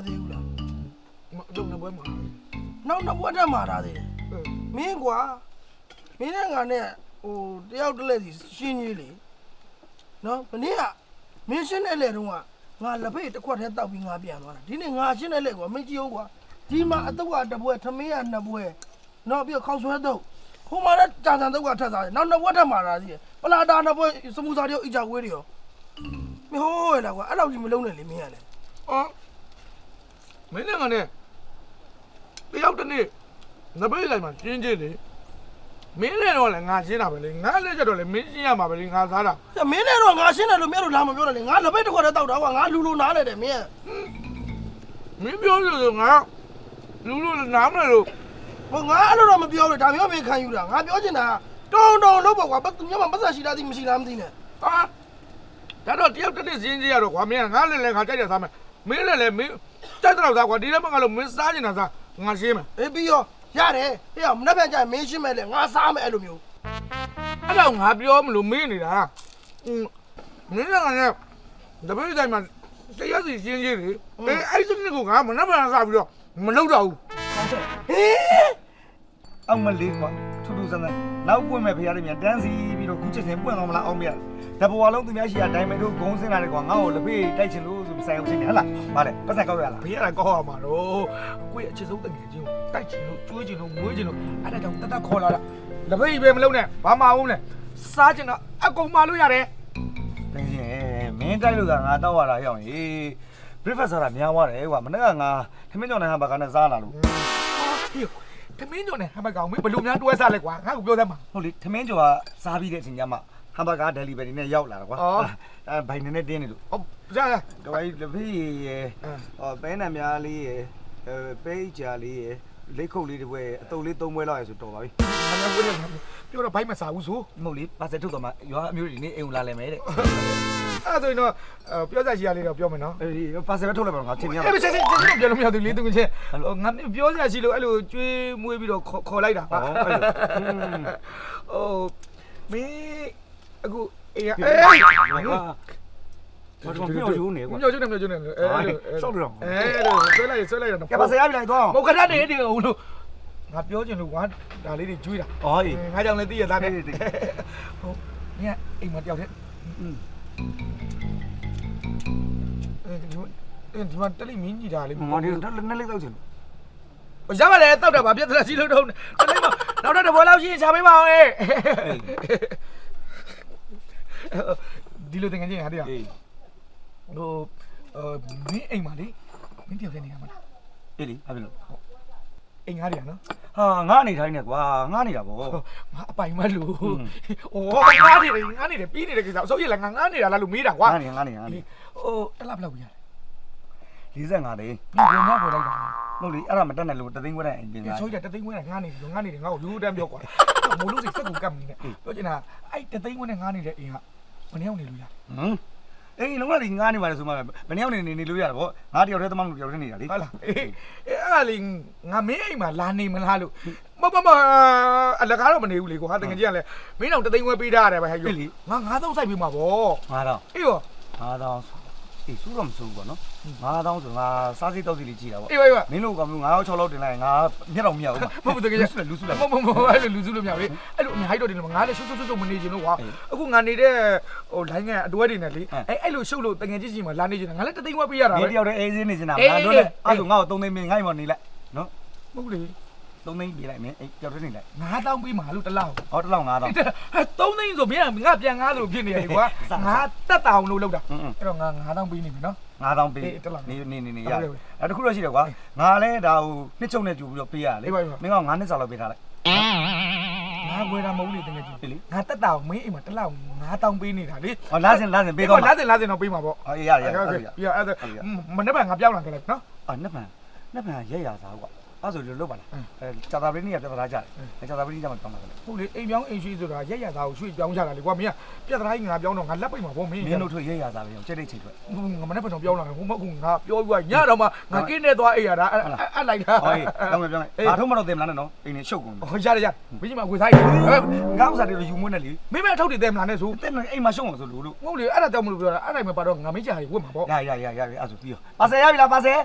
ဘွားသေးဘူးလားတော့နပွဲမှာနောက်နှစ်ဘွားတက်မှာတာသေးတယ်မင်းကွာမင်းနဲ့ငါနဲ့ဟိုတယောက်တစ်လက်စီရှင်းကြီးလေနော်မနေ့ကမင်းရှင်းတဲ့လက်တုန်းကငါလက်ဖေးတစ်ခွက်ထဲတောက်ပြီးငါပြန်သွားတာဒီနေ့ငါရှင်းတဲ့လက်ကွာမင်းကြည့်အောင်ကွာဒီမှာအတုတ်ကတစ်ပွဲထမင်းကနှစ်ပွဲနော်ပြီးတော့ခောက်ဆွဲတုတ်ဟိုမှာလည်းကြာစံတုတ်ကထက်စားတယ်နောက်နှစ်ဘွားတက်မှာတာသေးတယ်ပလာတာနှစ်ပွဲစမူစာတယောက်အီချာဝေးတွေရောမင်းဟိုးဟဲ့လားကွာအဲ့လောက်ကြီးမလုံးနဲ့လေမင်းကလည်းအော် မင်းနဲ့ငါနဲ့တယောက်တစ်နေ့နဘေးလိုက်မှာရှင်းချင်းလေမင်းနဲ့တော့လည်းငါရှင်းတာပဲလေငါလည်းကြတော့လေမင်းရှင်းရမှာပဲလေငါစားတာ။မင်းနဲ့တော့ငါရှင်းတယ်လို့မင်းတို့လာမပြောနဲ့လေငါလက်ပိတ်တစ်ခွက်တည်းတောက်တာကွာငါလူလူနားလေတယ်မင်းမင်းပြောလို့ဆိုငါလူလူနားမလဲလို့။ဟိုငါအဲ့လိုတော့မပြောဘူးဒါမျိုးမင်းခံယူတာငါပြောချင်တာတုံတုံလို့ပေါ့ကွာဘယ်သူမှမပတ်သက်ရှိတာသိမရှိလားမသိနဲ့ဟာဒါတော့တယောက်တစ်နေ့ရှင်းချင်းရတော့ကွာမင်းကငါလည်းလည်းငါကြိုက်တယ်စားမယ်မင်းလည်းလည်းမင်း ကြိုက်တော့စားကွာဒီလည်းမကလို့မင်းစားနေတာစားငါရှင်းမယ်။အေးပြီးရောရတယ်ဟေ့မနှက်ပြန်ကြရင်မင်းရှင်းမယ်လေငါစားမယ်အဲ့လိုမျိုးအဲ့တော့ငါပြောမလို့မင်းနေတာอืมမင်းလည်းငါနဲ့တပည့်တိုင်းမှာတရားစီရှင်းချင်းလေအေးအဲ့ဒီနေ့ကငါမနှက်ပြန်စားပြီးတော့မလုပ်တော့ဘူး။ဟေးအောင်မလေးကွာ ထူးထူးဆန်းဆန်းနောက်ပွင့်မဲ့ဖရားတွေမြန်တန်းစီပြီးတော့ခုချက်ချင်းပွင့်သွားမလားအောင်မရတဘွားလုံးသူများရှိရဒိုင်မန်တို့ဂုံးစင်းလာတယ်ကွာငါ့ကိုလက်ဖေးတိုက်ချင်လို့ဆိုပြီးဆိုင်အောင်ချင်းနေဟဟလားဗါလေပတ်သက်ကောက်ရလားဘေးရတာကောက်ရမှာတော့ကိုယ့်ရဲ့အချစ်ဆုံးတငယ်ချင်းကိုတိုက်ချင်လို့ကျွေးချင်လို့မွေးချင်လို့အဲ့ဒါကြောင့်တတ်ခေါ်လာတာလက်ဖက်ကြီးပဲမလုပ်နဲ့ဘာမှမဟုတ်နဲ့စားချင်တော့အကုန်မလို့ရတယ်တကယ်မင်းတိုက်လို့ကငါတောက်ရတာရောက်ရေ breakfast ဆိုတာများသွားတယ်ကွာမနေ့ကငါထမင်းကြောင်နဲ့ဟာဘာကနဲ့စားလာလို့ဟေး သမင်းညွန်နဲ့ဟမ်ဘတ်ကောင်မင်းဘလို့များတွဲစားလဲကွာငါ့ကိုပြောသမ်းပါ ဟုတ်လေထမင်းကြော်ကစားပြီးတဲ့အချိန်ကျမှဟမ်ဘာဂါဒယ်လီဗရီနဲ့ရောက်လာတာကွာအော် အဲဘိုင်နေနဲ့တင်းနေလို့ဟုတ်ရရတော့အဲ့လက်ဖေးရယ်အင်း ဟောပဲနံများလေးရယ်အဲပဲကြာလေးရယ်လက်ခုပ်လေးတစ်ပွဲအတုပ်လေးသုံးပွဲလောက်ရယ်ဆိုတော်ပါပြီငါလည်းဝင်းနေပြောတော့ဘိုက်မစားဘူးဆိုမဟုတ်လေပါစက်ထုတ်တော့မှရွာအမျိုးတွေနေအိမ်ကိုလာလဲမယ်တဲ့ အဲ့ဒါဆိုရင်တော့ပြောစားရှိရလေးတော့ပြောမယ်နော်အေးပါစက်ပဲထုတ်လိုက်ပါတော့ငါချင်းမြတ်အဲ့မချက်ချက်ချက်ပြောလို့မရဘူးလေသူကချက်ငါပြောစရာရှိလို့အဲ့လိုကျွေးမွေးပြီးတော့ခေါ်လိုက်တာဟောအဲ့လိုဟိုမင်းအခုအေးအေးအေးကွာဘာလို့မြောက်ယူနေကွာမြောက်ကျွန်းနေမြောက်ကျွန်းနေအဲ့လိုရှောက်လို့တော့အဲ့လိုဆွဲလိုက်ဆွဲလိုက်တော့ကဲပါစက်ရပြီလိုက်တော့မဟုတ်ခဏနေနေဟိုလို့ငါပြောချင်လို့ကွာဒါလေးတွေကျွေးတာအော်အေးငါကြောင့်လည်းသိရသားနဲ့အေးဟုတ်မင်းအိမ်မှာတယောက်တည်းอืม အဲဒီမှာတက်လိမင်းကြီးတာလေးငါဒီတော့နည်းလေးတော့ချင်ရပါလေတောက်တာပါပြဿနာရှိလို့တော့တက်လိမနောက်တော့တဘောလောက်ရှိရင်ချပေးပါအောင်ဟဲ့ဒီလိုတင်ငယ်ချင်းဟာတရားအေးဟိုအာမင်းအိမ်မှာလေမင်းတယောက်တည်းနေရမှာလားအေးလေဘာဖြစ်လို့ အိမ်ငါးတယ်နော်ဟာငါနေထိုင်နေကွာငါနေတာဗော ငါအပိုင်မလို့อืมဩငါနေတယ်ငါနေတယ်ပြီးနေတဲ့ကိစ္စအစိုးရလည်းငါငါနေတာလားလို့မေးတာကွာငါနေငါနေငါနေဟိုတက်လာဘလောက်ပြရတယ်45လေးမင်းဘယ်မှာပေါ်လိုက်တာမဟုတ်လေအဲ့ဒါမတက်နဲ့လို့တသိန်းခွဲတဲ့အိမ်ပြင်ဒီလာ ဆိုရတသိန်းဝင်ငါနေတယ်ငါနေတယ်ငါ့ကိုရိုးတန်းပြောကွာမိုးလို့စိတ်စက်ကိုကပ်နေတယ်ပြောချင်တာအဲ့တသိန်းဝင်ငါနေတဲ့အိမ်ကမနေအောင်နေလို့ရဟမ် အေးလုံးဝဒီငါနေပါလေဆိုမှဘယ်နှစ်ယောက်နေနေနေလို့ရတာဗောငါတယောက်တည်းသမောင်းတယောက်တည်းနေတာလေဟုတ်လားအေးအဲ့အဲ့လေငါမင်းအိမ်မှာလာနေမလားလို့မမမအလကားတော့မနေဘူးလေကွာတကယ်ကြီးကလည်းမင်းတော့တသိန်းဝဲပေးထားရတယ်ပဲဟဲ့ယူငါငါးသုံးဆိုင်ပြီးမှာဗောငါတော့အေးရောငါတော့ အေးစူးတော့မစူးဘူးပေါ့နော်ငါတော့ဆိုငါစားစိတ်တောက်စီလေးကြည့်တာဗောအေးပါအေးပါမင်းတို့ကမျိုးငါတော့6လောက်တင်လိုက်ငါမျက်တော့မရဘူးမဟုတ်ဘူးတကယ်ကြီးလူစုလားမမမအဲ့လိုလူစုလို့မရဘူးလေအဲ့လိုအများကြီးတော့တင်လို့ငါလည်းရှုပ်ရှုပ်ရှုပ်မနေချင်လို့ကွာအခုငါနေတဲ့ဟိုလိုင်းကအတွဲတွေနဲ့လေအဲ့အဲ့လိုရှုပ်လို့တကယ်ကြီးစီမှာလာနေချင်တာငါလည်းတသိန်းဝဲပေးရတာဒီပဲတယောက်တည်းအေးစေးနေစင်တာအေးငါတို့လည်းအဲ့ဆိုငါ့ကို3သိန်းမင်းငါ့မော်နေလိုက်နော်မဟုတ်လေ 3သိန်းပေးလိုက်မင်းအေးတယောက်တည်းနေလိုက်ငါတောင်းပေးမှာလို့တလောက်ဟောတစ်လောက်9000ဟဲ့3သိန်းဆိုမင်းကငါပြန်ငါလို့ဖြစ်နေရတယ်ကွာငါတက်တာအောင်လို့လောက်တာอืมအဲ့တော့ငါငါတောင်းပေးနေပြီနော်9000ပေးအေးတစ်လောက်နေနေနေနေဟုတ်ရကဲ့ဟုတ်ကဲ့အဲ့တခုတော့ရှိတယ်ကွာငါလည်းဒါဟိုနှစ်ချုပ်နဲ့ကြူပြီးတော့ပေးရတယ်အေးပါအေးပါ မင်းက9နှစ်စာလောက်ပေးထားလိုက်ငါဝယ်တာမဟုတ်လေတကယ်ကြီးအေးလေငါတက်တာအောင်မင်းအိမ်မှာတလောက်ငါတောင်းပေးနေတာလေဟောလာစင်လာစင်ပေးတော့လာစင်လာစင်တော့ပေးမှာပေါ့အေးရတယ်ရဟုတ်ရကဲ့ရပြအဲ့ဒါမနေ့ကငါပြောင်းလာခဲ့လိုက်နော် အာနှစ်ပန်နှစ်ပန်ရက်ရစားကွာ အဲ့ဆိုလို့လောက်ပါလားအဲကြာတာပရိနိယပြဿနာကြတယ်အဲကြာတာပရိနိယမှာတောင်းတာလေဟုတ်လေအိမ်ပြောင်းအိမ်ရှိဆိုတာရက်ရက်သားကိုရွှေ့ပြောင်းကြတာလေကွာမင်းကပြက်တိုင်းငါပြောင်းတော့ငါလက်ပိတ်မှာပေါ့မင်းမင်းတို့ထွက်ရဲရစားပဲအောင်ကျက်တဲ့ချိန်ထွက်ငါမနေ့ကတော့ပြောင်းလာတယ်ဟိုမဟုတ်ငါပြောပြီးညတော့မှငါကင်းနေသွားအိမ်ရတာအဲ့အဲ့လိုက်တာဟောပြောင်းမယ်ပြောင်းမယ်ဘာထုံးမတော့တင်မလားနဲ့နော်အိမ်နေရှုပ်ကုန်ဟိုရတယ်ရမင်းကြီးမဝေဆိုင်တယ်ငါဥစ္စာတွေယူမွန်းနေလေမင်းမအထောက်တွေတဲမလားနဲ့ဆိုတဲ့အိမ်မှာရှုံးအောင်ဆိုလို့လို့ငုတ်လေအဲ့ဒါတောင်မလို့ပြောတာအဲ့ဒါမှပါတော့ငါမင်းကြီးဟာဝတ်မှာပေါ့ရရရရရအဲ့ဆိုပြီးရောပါဆယ်ရပြီလားပါဆယ်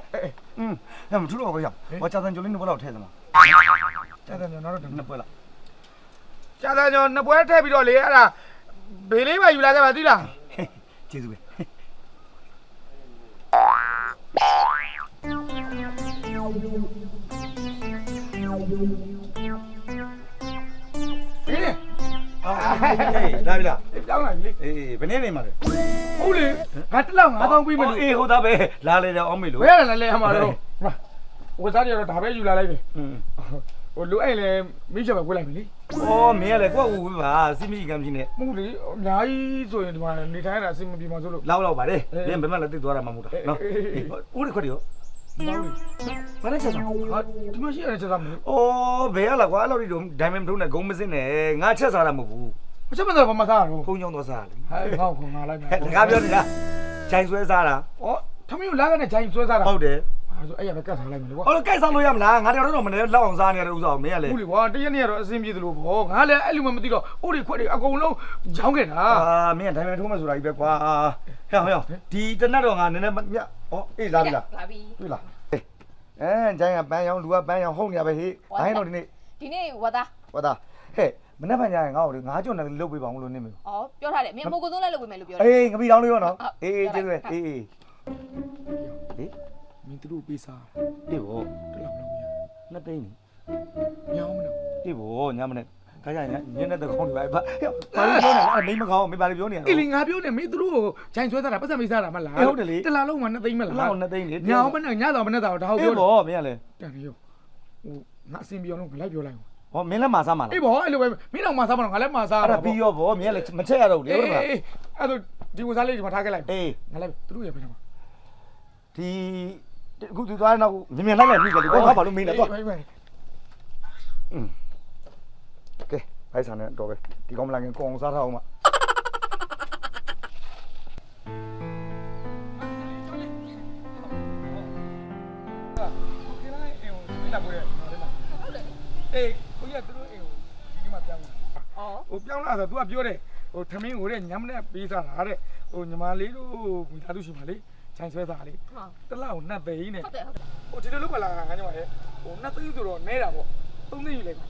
อืมအဲ့မထူတော့ဘူးရောဟောကြာတန်ကြိုလေးနှစ်ပွဲလောက်ထည့်သလားကြာတယ်နော်တော့နှစ်ပွဲလားကြာ တယ်ကျွန်တော်နှစ်ပွဲထည့်ပြီးတော့လေအဲ့ဒါဘေးလေးပဲယူလာကြပါသိလားကျေးဇူးပဲဟင်းအာဟေးလာပြီလားပြောင်းလာပြီလေအေးဘယ်နေ့နေမှာလဲဟုတ်လေငါတစ်လောက်ငါးသောင်းပြီးမလို့အေးဟုတ်သားပဲလာလေတော့အောင်မေလို့ဘယ်ရလဲလဲဟမှာတော့ဝစားရတော့ဒါပဲယူလာလိုက်ပြီอืมဟိုလူအဲ့လေမိချက်ပဲဝေးလိုက်ပြီလေအော်မင်းကလည်းကိုယ့်ကိုဝေးပါစီမီကံကြီးနဲ့မဟုတ်လေအများကြီးဆိုရင်ဒီမှာနေထိုင်ရတာအဆင်မပြေမှာဆိုလို့လောက်လောက်ပါလေအေးမင်းဘယ်မှလည်းတိတ်သွားတာမှမဟုတ်တာနော်အေးအေးအေးဦးရခွက်ရောဘာလို့ဘာလဲချက်စားဟာဒီမှာရှိရတဲ့ချက်သားမလို့အော်ဘယ်ရလားကွာအဲ့လိုဒီတော့ဒိုင်မန်ထုံးနဲ့ဂုံမစင်းနဲ့ငါချက်စားတာမဟုတ်ဘူး အချက်မသားဘာမှစားတော့ဖုံးချောင်းသွားစားတယ်ဟဲ့ငေါ့ခုံငါလိုက်မယ်ဟဲ့ငါပြောနေတာခြိုင်ဆွဲစားတာဩထမင်းကိုလာကနေဂျိုင်းဆွဲစားတာဟုတ်တယ်ဟာဆိုအဲ့ရပဲကတ်ထားလိုက်မယ်လေကွာအော်ကြိုက်စားလို့ရမလားငါတို့တော့မနေလောက်အောင်စားနေရတဲ့ဥစ္စာကိုမင်းကလည်းဟုတ်လေကွာတရက်နေ့ကတော့အဆင်ပြေသလိုပေါ့ငါလည်းအဲ့လိုမှမသိတော့ဥတွေခွက်တွေအကုန်လုံးရောင်းခဲ့တာအာမင်းကဒိုင်မန်ထုံးမယ်ဆိုတာကြီးပဲကွာဟဲ့ဟဲ့ဒီတနတ်တော့ငါနည်းနည်းမြတ်ဩအေးလာပြီလားလာပြီတွေ့လားအဲဂျိုင်းကပန်းရောင်လူကပန်းရောင်ဟုတ်နေရပဲဟေးဘိုင်းတော့ဒီနေ့ဒီနေ့ဝါသားဟောတာဟဲ့ မနေ့ကညရင်ငါ့ကိုလေငါးကြော်နဲ့လုတ်ပေးပါအောင်လို့နေမျိုးဩပြောထားတယ်အမေအမိုးကိုစိုးလဲလုပ်ပေးမယ်လို့ပြောတယ်အေးငပီတောင်းလေးရောနော်ဟုတ်အေးအေးကျေးဇူးပဲအေးအေးဟေးမင်းတို့ပေးစားတေဘောတလောက်လောက်နှစ်သိန်းနေညောင်းမလို့တေဘောညမနဲ့ခါကြရင်ညနေတခေါင်းတွေပါဟဲ့ဘာလို့ပြောနေလဲအဲ့မိမကောင်းမေပါလေးပြောနေရအေးလေငါပြောနေမင်းတို့ကိုဂျိုင်းဆွဲစားတာပတ်စံမေးစားတာမလားတလားလုံးမှနှစ်သိမ့်မလားလောက်နှစ်သိန်းလေညောင်းမနဲ့ညတော့မနဲ့တော့ဒါဟုတ်တေပြောတယ်ဘောမင်းကလေတန်ရောဟိုငါအစင်ပြောလုံးငါလိုက်ပြောလိုက် ဟောမင်းလည်းမာစားမှာလားအေးဘောအဲ့လိုပဲမင်းတော့မစားမတော့ငါလည်းမစားအဲ့တာဒါပြီးရောဗောမင်းကလည်းမချက်ရတော့ဘူးလေဟုတ်တယ်မလားအေးအဲ့ဒါဒီဝန်စားလေးဒီမှာထားခဲ့လိုက်အေးငါလည်းသူတို့ရဲ့ပဲတော့ဒီအခုသူသွားတဲ့နောက်မြင်မြင်လိုက်လိုက်မိတယ်လေဘာဘာလို့မင်းလဲသွားကဲဖိုက်ဆန်နဲ့တော့ပဲဒီကောင်မလာခင်ကိုအောင်စားထားအောင်မအေး ဟိုမိလာကိုရဟုတ်တယ်အေးကိုရသူတို့အေးဟိုဒီနေ့မှပြောင်းလာဩဟိုပြောင်းလာဆို तू ကပြောတယ်ဟိုထမင်းကိုတဲ့ညမနဲ့ပေးစားတာတဲ့ဟိုညီမလေးတို့မိသားစုရှိမှလေခြိုင်ဆွဲစားလေဟာတလောက်ကိုနှက်သိန်းနဲ့ဟုတ်တယ်ဟုတ်တယ်ဟိုဒီလိုလုပ်ပါလားငါညီမလေးဟိုနှက်သိန်းဆိုတော့နဲတာပေါ့သုံးသိန်းယူလိုက်ပါ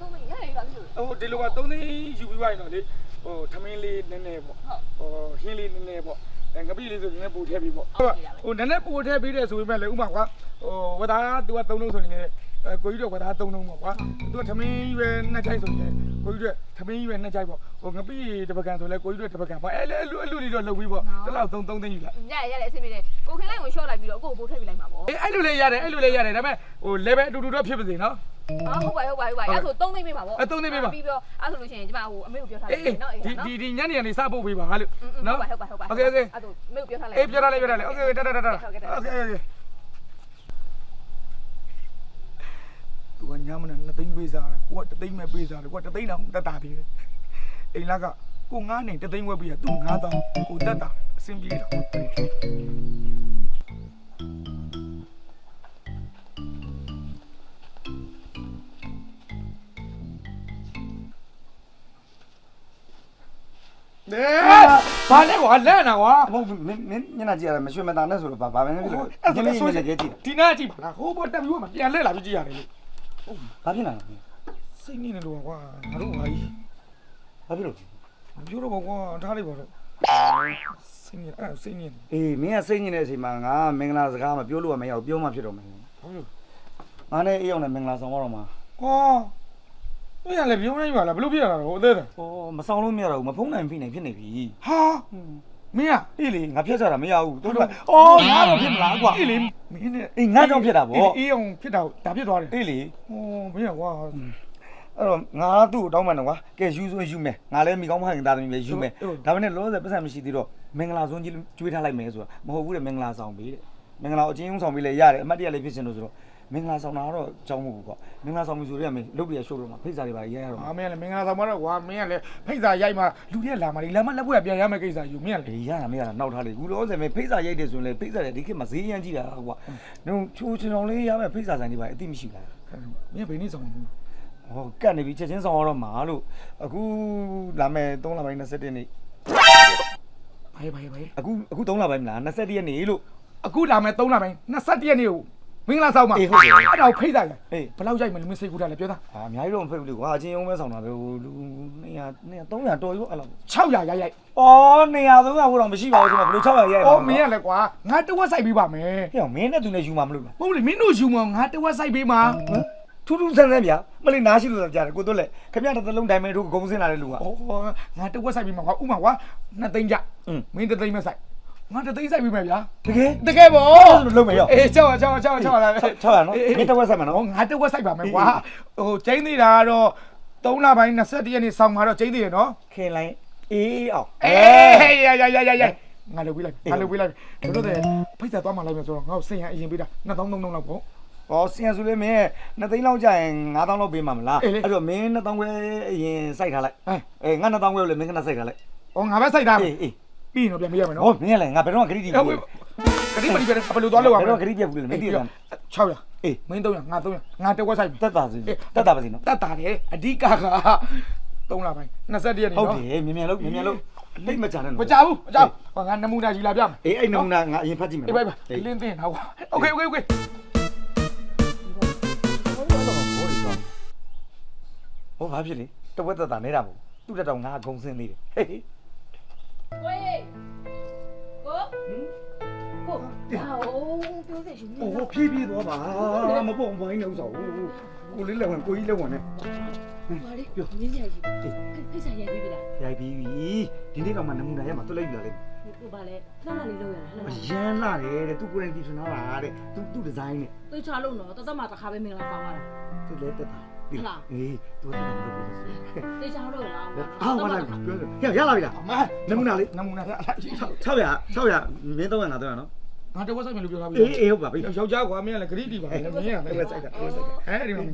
တော့မရရပါလို့ဟိုဒီလိုကသုံးသိန်းယူပြီးသွားရင်တော့လေဟိုထမင်းလေးနည်းနည်းပေါ့ဟုတ်ဟိုဟင်းလေးနည်းနည်းပေါ့အဲငပိလေးဆိုရင်လည်းပူထည့်ပြီးပေါ့ဟိုနည်းနည်းပူထည့်ပြီးတယ်ဆိုပေမဲ့လေဥမာကွာဟိုဝဒါ तू က3လုံးဆိုရင်လည်း အဲကိုကြီးတော့ဝဒါ3လုံးပေါ့ကွာ तू ကထမင်းရွယ်နှစ်ကြိုက်ဆိုရင်ကိုကြီးတို့ထမင်းရွယ်နှစ်ကြိုက်ပေါ့ဟိုငပိတစ်ပကံဆိုလဲကိုကြီးတို့တစ်ပကံပေါ့အဲအဲ့လိုအဲ့လိုလေးတော့လုပ်ပြီးပေါ့တစ်လောက်3 3သိန်းယူလိုက် ရရရအဆင်ပြေတယ်ကိုခင်လိုက်ကိုရှော့လိုက်ပြီးတော့ကိုကိုပို့ထည့်ပြလိုက်မှာပေါ့ အေးအဲ့လိုလေးရတယ်အဲ့လိုလေးရတယ်ဒါပေမဲ့ဟို level အတူတူတော့ဖြစ်ပါစေနော် ဟာဟုတ်ပါဟုတ်ပါဟုတ်ပါအဲ့ဆို3သိန်းပေးပါပေါ့ အဲ3သိန်းပေးပါ ပြီးတော့အဲ့ဆိုလို့ရှိရင်ကျမဟိုအမေကိုပြောထားလို အေး က်နော်အေး ဒီ နော် ဒီဒီညနေကနေစပို့ပေးပါလို့ ဟုတ် နော် ပါဟုတ်ပါဟုတ်ပါ โอเคโอเค အဲ့ဆိုအမေကိုပြောထားလိုက် အေးပြောရလိုက်ပြောရလိုက်โอเคတတတတโอเคโอเค သူကညမနဲ့နှစ်သိန်းပေးစားတယ်ကိုကတစ်သိန်းပဲပေးစားတယ်ကိုကတစ်သိန်းတော့တက်တာသေးတယ်အိမ်လာကကိုငားနေတစ်သိန်းဝက်ပေးရသူငားတော့ကိုတက်တာအဆင်ပြေတော့နေဘာလဲကွာလဲနာကွာမဟုတ်မင်းမင်းညနာကြည့်ရတယ်မရွှေမသားနဲ့ဆိုတော့ဘာဘာပဲဖြစ်လို့အဲ့ဒီဒါနေ့ဆိုဆိုရရင်ကြည့်ကြည့်ဒီနာကြည့်ပါလားဟိုဘောတက်ပြီးမှပြန်လဲလာပြီးကြည့်ရတယ်လို့ ဘာဖြစ်လာလဲစိတ်နေနေလို့ကွာငါတို့ဟာကြီးဘာဖြစ်လို့ပြောတော့ကွာထားလိုက်ပါတော့စိတ်နေအဲ့စိတ်နေအေးမင်းကစိတ်ညစ်နေတဲ့အချိန်မှာငါမင်္ဂလာစကားမပြောလို့မရဘူးပြောမှဖြစ်တော့မယ်ဟုတ်လို့ငါနဲ့အေးအောင်နဲ့မင်္ဂလာဆောင်တော့မှာကွာဘယ်ရလဲပြောနေပါလားဘလို့ပြရတာတော့အသေးသေးဩမဆောင်လို့မရတော့ဘူးမဖုံးနိုင်ဖိနိုင်ဖြစ်နေပြီဟာ မင်းอ่ะအေးလေငါဖြတ်ချတာမရဘူးတို့ကဩငါတော့ဖြစ်မလားကွာအေးလေမင်းနဲ့အေးငါကြောင့်ဖြစ်တာဗောအေးအောင်ဖြစ်တာဒါဖြစ်သွားတယ်အေးလေဟိုမင်းကွာအဲ့တော့ငါသူ့ကိုတောင်းမှန်တော့ကွာကဲယူဆိုယူမယ်ငါလည်းမိကောင်းမဟန်သားသမီးလည်းယူမယ်ဒါပေမဲ့လောလောဆယ်ပတ်စံမရှိသေးတော့မင်္ဂလာဆုံးကြီးကျွေးထားလိုက်မယ်ဆိုတာမဟုတ်ဘူးတဲ့မင်္ဂလာဆောင်ပေးတဲ့မင်္ဂလာအချင်းချင်းဆောင်ပေးလဲရတယ်အမတ်တရလည်းဖြစ်စင်လို့ဆိုတော့ မင်္ဂလာဆောင်တာကတော့ကြောင်းမဟုတ်ဘူးကွာမင်္ဂလာဆောင်ပြီဆိုတော့မင်းလုတ်ပြရရှို့တော့မှာဖိတ်စာတွေပါရရတော့အာမင်းလည်းမင်္ဂလာဆောင်မတော့ကွာမင်းကလည်းဖိတ်စာရိုက်မှလူတွေကလာမှလေလာမှလက်ပွဲပြန်ရမယ့်ကိစ္စယူမင်းကလေအေးရတာမရတာနောက်ထားလေခုလောဆယ်မင်းဖိတ်စာရိုက်တယ်ဆိုရင်လေဖိတ်စာတွေဒီခေတ်မှာဈေးရမ်းကြည့်တာကွာနုံချိုးချင်အောင်လေးရမယ်ဖိတ်စာဆိုင်တွေပါအတိမရှိလားမင်းဘယ်နည်းဆောင်ဘူးဟောကတ်နေပြီချက်ချင်းဆောင်ရတော့မှာလို့အခုလာမယ်3လပိုင်း21နေ့ဘာဘာဘာအခုအခု3လပိုင်းမလား21ရက်နေ့လို့အခုလာမယ်3လပိုင်း21ရက်နေ့ကို မင်္ဂလာဆောင်မှာအေးဟုတ်တယ်အဲ့ဒါကိုဖိတ်စာရိုက်အေး ဘယ်လောက်ရိုက်မလဲမင်းစိတ်ကူးတာလဲပြောသားအာအများကြီးတော့မဖိတ်ဘူးလေကွာအချင်းအောင်ပဲဆောင်တာပဲဟိုလူ200 200 300တော်ရောအဲ့လောက်600ရိုက်ရိုက်အော်200 300ဟိုတော့မရှိပါဘူးဆိုတော့ဘယ်လို600ရိုက်အော်မင်းကလည်းကွာငါတဝက်ဆိုင်ပေးပါမယ်ဟဲ့မင်းနဲ့သူနဲ့ယူမှာမလို့လားဟုတ်လေမင်းတို့ယူမငါတဝက်ဆိုင်ပေးမှာဟမ်ထူးထူးဆန်းဆန်းဗျာမလေးနားရှိလို့တော့ကြားတယ်ကိုတို့လက်ခင်ဗျားတစ်သလုံးဒိုင်မန်တို့ဂုံစင်းလာတဲ့လူက ဩငါတဝက်ဆိုင်ပေးမှာကွာဥမာကွာ2သိန်းကြอืม မင်းတသိန်းမဲ့ဆိုင် ငါတသိန်းဆိုင်ပေးမယ်ဗျာတကယ်တကယ်ပေါ့အဲ့လိုလုပ်မယ်ရောအေး600 600 600 600လာ600နော်မင်းတစ်ဝက်ဆက်မှာနော်ဟောငါတဝက်ဆိုင်ပါမယ်ကွာဟိုကျင်းသေးတာကတော့3လပိုင်း21ရက်နေ့ဆောင်မှာတော့ကျင်းသေးရနော်ခင်လိုက်အေးအောင်အေးရရရရရငါလုပ်ပြီးလိုက်ငါလုပ်ပြီးလိုက်တို့တော့ဖိတ်ဆက်သွားမှလိုက်မယ်ဆိုတော့ငါ့ကိုစိတ်ဟန်အရင်ပေးတာ2000 3000လောက်ပေါ့ဟောစင်ရဆိုလေမင်း2သိန်းလောက်ကြာရင်9000လောက်ပေးမှာမလားအေးလေအဲ့တော့မင်း2000ခွဲအရင်စိုက်ထားလိုက်အဲအေးငါ2000ခွဲကိုလေမင်းကနစိုက်ထားလိုက်ဩငါပဲစိုက်တာအေးအေး ပြီးရင်တော့ပြန်မေးရမယ် ဟော နော် မင်းကလည်းငါဘယ်တော့မှဂရိတီး အဲ့ဝေးခရီးပလီပဲဘယ်လိုသွားလို့ရမ ဘယ် လဲ တော့ဂရိပြက်ဘူးလေမင်းတည်တယ် 600 အေး မင်း300ငါ300ငါတဝက်ဆိုင်ပြီ တက်တာစီတက်တာပါစီနော် တက်တာတယ်အဓိကက3လပိုင်း21ရက်နေ့ ဟုတ် နော် တယ်မြင်မြန်လို့မြင်မြန်လို့လိတ်မကြနဲ့ မကြဘူးမကြဘူးငါနမူနာယူလာပြမယ် အေးအဲ့နမူနာငါအရင်ဖတ်ကြည့်မယ် အေးဘိုင်ဘိုင်လင်းတင်တော့ကွာโอเคโอเคโอเค ဟောဘာဖြစ်လဲတဝက်သက်တာနေတာမဟုတ်သူ့တက်တော့ငါဂုံစင်းသေးတယ်ဟေး ဝေးကိုကိုဟာအိုးပြောစေရှင်ဟိုဖြည်းဖြည်းသွားပါမပေါ့ဘိုင်းနေဥစ္စာကိုလေးလက်ဝင်ကိုကြီးလက်ဝင်နဲ့ဟာလေပြောမြင်းကြကြီးခိတ်ဆိုင်ရိုက်ပြီးပြီလားရိုက်ပြီးပြီဒီနေ့တော့မှနမူနာရမှာသူ့လိုက်ယူလာလေကိုပါလေလှလှလေးလုပ်ရတာလှလှရမ်းလာတယ်တဲ့သူကိုယ်တိုင်တီထွင်လာတာတဲ့သူသူ့ဒီဇိုင်းနဲ့သိချလို့နော်တသက်မှာတစ်ခါပဲမင်္ဂလာဆောင်ရတာသူလည်းတက်တာ အေးသူတက်တာတော့ပြောလို့သိချလို့လားအာဝါလာပြောတယ်ဟဲ့ရလာပြီလားအမနမူနာလေးနမူနာက600 600မင်း300ငါ300နော် ငါတဝက်ဆိုင်မယ်လို့ပြောထားပြီအေးအေးဟုတ်ပါပြီယောက်ျားကွာမင်းကလည်းဂရိတီပါလေမင်းကလည်းဝက်ဆိုင်တာဝက်ဆိုင်တာအဲဒီမှာ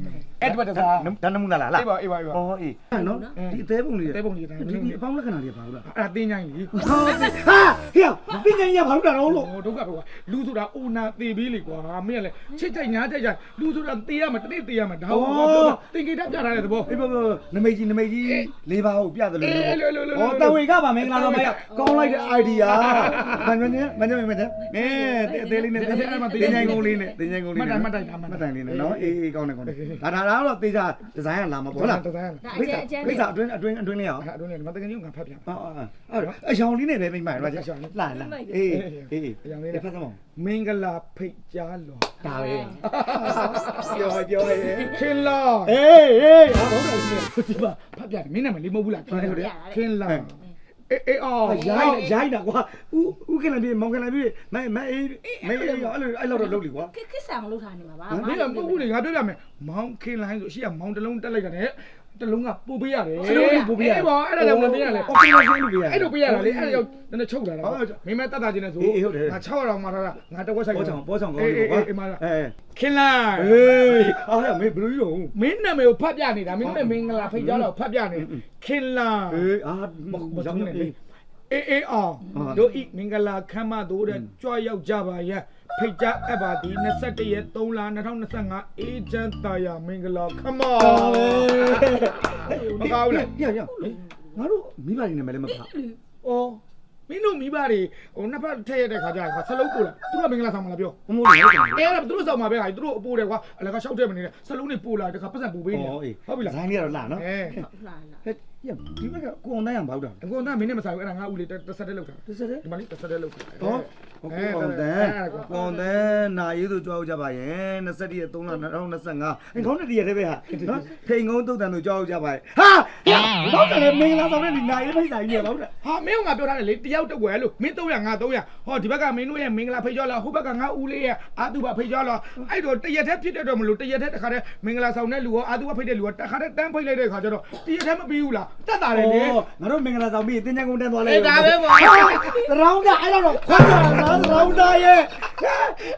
အဲ့ဒီဘက်တစားဒါနမူနာလားလားအေးပါအေးပါအေးပါဟောအေးနော်ဒီအသေးပုံလေးတဲပုံလေးတိုင်းဒီဒီအပေါင်းလက္ခဏာတွေပါဘူးလားအဲ့ဒါတင်းချိုင်းလေဟာဟေ့ပညာရဘာလို့တာတော့လို့ဟိုဒုက္ခပဲကွာလူဆိုတာအိုနာတေပြီးလေကွာမင်းကလည်းချစ်ကြိုက်ညားကြိုက်ကြလူဆိုတာတေးရမှာတနေ့တေးရမှာဒါဟုတ်ပါဘူးတင်ကြတာပြထားတဲ့သဘောအေးဘောနမိတ်ကြီးနမိတ်ကြီးလေးပါးကိုပြတယ်လို့အေးလို့လို့လို့ဟောတဝေကပါမင်္ဂလာတော့မရကောင်းလိုက်တဲ့ idea မင်းမင်းမင်းမင်းမင်းအဲအသေးလေးနဲ့တင်းချိုင်ကုန်းလေးနဲ့တင်းချိုင်ကုန်းလေးနဲ့မတိုင်လေးနဲ့နော်အေးအေးကောင်းတယ်ကောင်းတယ်ဒါဒါတော့တေးချဒီဇိုင်းကလာမှာပေါ့လားတစားဝိဇ္ဇာဝိဇ္ဇာအတွင်းအတွင်းအတွင်းလေးအောင်အဲ့ဒါနဲ့မတကယ်ကြီးကဖတ်ပြအာအာအယောင်လေးနဲ့ပဲမိမ့်ပါရပါကြလာလာအေးအေးဖတ်စမောင်းမင်္ဂလာဖိတ်ကြားလောဒါပဲပြောပြောရဲခင်လာအေးအေးဟာဘာလို့လဲဒီမှာဖတ်ပြတယ်မင်းနာမည်လေးမဟုတ်ဘူးလားခင်လာ အေးအေးအော်ရိုက်ရိုက်တာကွာဦးဦးခင်လည်းပြေမောင်ခင်လည်းပြေမဲမဲအေးမဲအေးအဲ့လိုအဲ့လိုတော့လုပ်လीကွာခစ်ခစ်ဆောင်လုပ်ထားနေမှာပါမင်းကမဟုတ်ဘူးလေငါပြောပြမယ်မောင်ခင်လိုင်းဆိုအရှိကမောင်တလုံးတက်လိုက်တာနဲ့ တလုံးကပို့ပေးရတယ်စလုံးကပို့ပေးရတယ်အေးပေါ့အဲ့ဒါကြောင့်မသိရလဲဟုတ်ကဲ့စလုံးပေးရတယ်အဲ့လိုပေးရတာလေအဲ့ဒါကြောင့်နည်းနည်းချုပ်လာတာဟုတ်မင်းမဲတတ်တာချင်းနဲ့ဆိုအေးဟုတ်တယ်ငါ600တော့မှာထားတာငါတဝက်ဆိုင်ပေါ်ဆောင်ပေါ်ဆောင်ကောင်းလို့ကွာအေးအေးမာအေးခင်လာအေးအားရမင်းဘယ်လိုရောမင်းနာမည်ကိုဖတ်ပြနေတာမင်းနဲ့မင်္ဂလာဖိတ်ကြားတော့ဖတ်ပြနေခင်လာအေးအားမဟုတ်ဘူး အေးအေးအောင်တို့ဤမင်္ဂလာခမ်းမတို့တဲ့ကြွရောက်ကြပါရဲ့ဖိတ်ကြားအပ်ပါဒီ21ရက်3လ2025အေဂျင့်တာယာမင်္ဂလာခမ်းမမကောင်းလားရရငါတို့မိဘတွေနာမည်လည်းမဖတ်အော်မင်းတို့မိဘတွေဟိုနှစ်ဖက်ထည့်ရတဲ့ခါကျရင်ဆလုံးပို့လာသူတို့ကမင်္ဂလာဆောင်မလားပြောမမိုးလေးဟုတ်တယ်အဲအဲ့ဒါသူတို့ဆောင်မှာပဲဟာသူတို့အပိုးတယ်ကွာအလကရှောက်တဲ့မနေတဲ့ဆလုံးတွေပို့လာတခါပတ်စံပို့ပေးနေအော်အေးဟုတ်ပြီလားဇိုင်းလေးကတော့လာနော်အဲလာလာ ဟဲ့ရဒီဘက်ကကိုအောင်တိုင်းအောင်ဘောက်တာအကုန်သားမင်းနဲ့မဆိုင်ဘူးအဲ့ဒါငါဦးလေးတစ်ဆက်တည်းလောက်တာတစ်စက်တည်းဒီမှာလေးတစ်ဆက်တည်းလောက်တာဟော ကိုအောင်တန်းကိုအောင်တန်းနာရေးသူကြွားကြပါရဲ့21ရက်3လ2025အဲခေါင်းနဲ့တည်းရတဲ့ပဲဟာနော်ထိန်ကုန်းတုတ်တန်သူကြွားကြပါရဲ့ဟာဘောက်တယ်လေမင်္ဂလာဆောင်တဲ့ဒီနာရေးဖိတ်စာကြီးရဘောက်တယ်ဟာမင်းကငါပြောထားတယ်လေတယောက်တစ်ွယ်လို့မင်း300ငါ300ဟောဒီဘက်ကမင်းတို့ရဲ့မင်္ဂလာဖိတ်ကြောလာဟိုဘက်ကငါဦးလေးရဲ့အာသူဘဖိတ်ကြောလာအဲ့တော့တရက်တည်းဖြစ်တဲ့တော့မလို့တရက်တည်းတခါတည်းမင်္ဂလာဆောင်တဲ့လူရောအာသူဘဖိတ်တဲ့လူရောတခါတည်းတန်းဖိတ်လိုက်တဲ့ခါကျတော့တရက်တည်းမပြီးဘူးလားတက်တာလေလေငါတို့မင်္ဂလာဆောင်ပြီးတင်းချင်ကုန်တန်းသွားလဲအေးဒါပဲပေါ့တရောင်းကအဲ့တော့ခွာကြတာသရောင်းသားရဲ့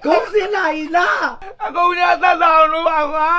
ဂုံးစင်လာ ਈ လားအကုန်ရသက်သာအောင်လို့ပါကွာ